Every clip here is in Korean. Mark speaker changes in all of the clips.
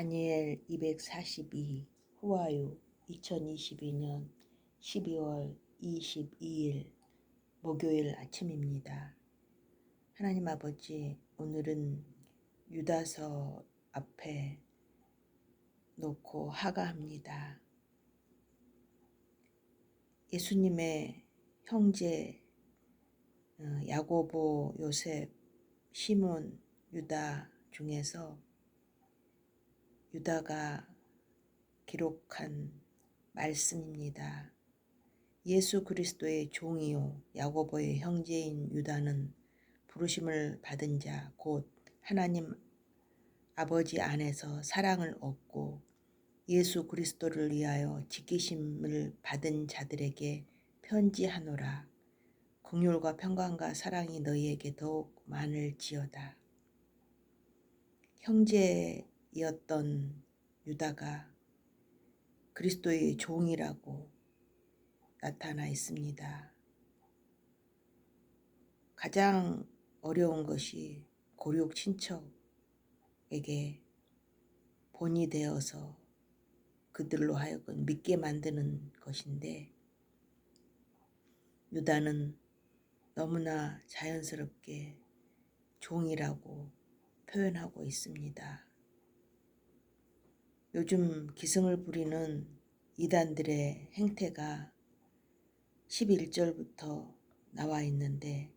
Speaker 1: 다니엘 242 후아유 2022년 12월 22일 목요일 아침입니다. 하나님 아버지 오늘은 유다서 앞에 놓고 하가합니다. 예수님의 형제 어, 야고보, 요셉, 시몬, 유다 중에서 유다가 기록한 말씀입니다. 예수 그리스도의 종이요 야고보의 형제인 유다는 부르심을 받은 자 곧 하나님 아버지 안에서 사랑을 얻고 예수 그리스도를 위하여 지키심을 받은 자들에게 편지하노라. 긍휼과 평강과 사랑이 너희에게 더욱 많을지어다. 형제 였던 유다가 그리스도의 종이라고 나타나 있습니다. 가장 어려운 것이 고륙 친척에게 본이 되어서 그들로 하여금 믿게 만드는 것인데 유다는 너무나 자연스럽게 종이라고 표현하고 있습니다. 요즘 기승을 부리는 이단들의 행태가 11절부터 나와 있는데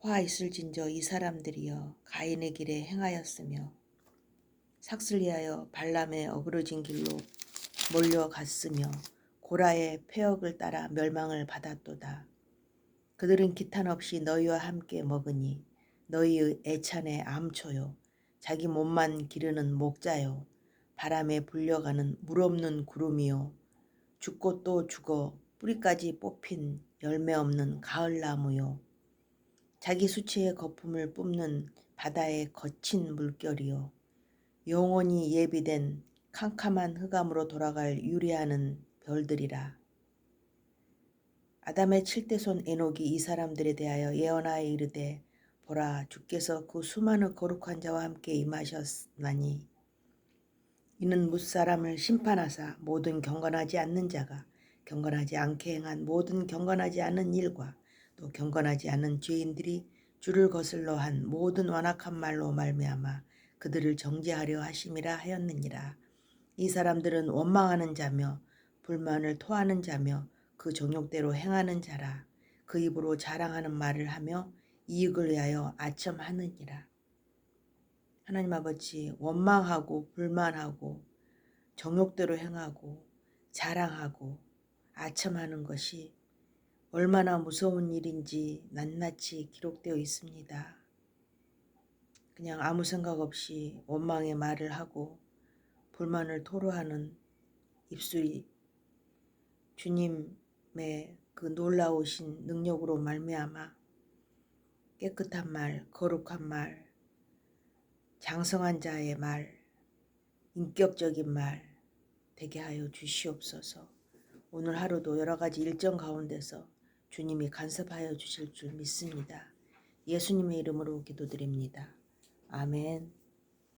Speaker 1: 화 있을진저 이 사람들이여 가인의 길에 행하였으며 삭슬 리하여 발람의 어그러진 길로 몰려갔으며 고라의 폐역을 따라 멸망을 받았도다. 그들은 기탄 없이 너희와 함께 먹으니 너희의 애찬의 암초요 자기 몸만 기르는 목자요 바람에 불려가는 물 없는 구름이요. 죽고 또 죽어 뿌리까지 뽑힌 열매 없는 가을나무요. 자기 수치의 거품을 뿜는 바다의 거친 물결이요. 영원히 예비된 캄캄한 흑암으로 돌아갈 유리하는 별들이라. 아담의 칠대손 에녹이 이 사람들에 대하여 예언하여 이르되 보라 주께서 그 수많은 거룩한 자와 함께 임하셨나니 이는 무사람을 심판하사 모든 경건하지 않는 자가 경건하지 않게 행한 모든 경건하지 않은 일과 또 경건하지 않은 죄인들이 주를 거슬러 한 모든 완악한 말로 말미암아 그들을 정죄하려 하심이라 하였느니라. 이 사람들은 원망하는 자며 불만을 토하는 자며 그 정욕대로 행하는 자라. 그 입으로 자랑하는 말을 하며 이익을 위하여 아첨하느니라. 하나님 아버지 원망하고 불만하고 정욕대로 행하고 자랑하고 아첨하는 것이 얼마나 무서운 일인지 낱낱이 기록되어 있습니다. 그냥 아무 생각 없이 원망의 말을 하고 불만을 토로하는 입술이 주님의 그 놀라우신 능력으로 말미암아 깨끗한 말, 거룩한 말, 장성한 자의 말, 인격적인 말 되게 하여 주시옵소서. 오늘 하루도 여러 가지 일정 가운데서 주님이 간섭하여 주실 줄 믿습니다. 예수님의 이름으로 기도드립니다. 아멘.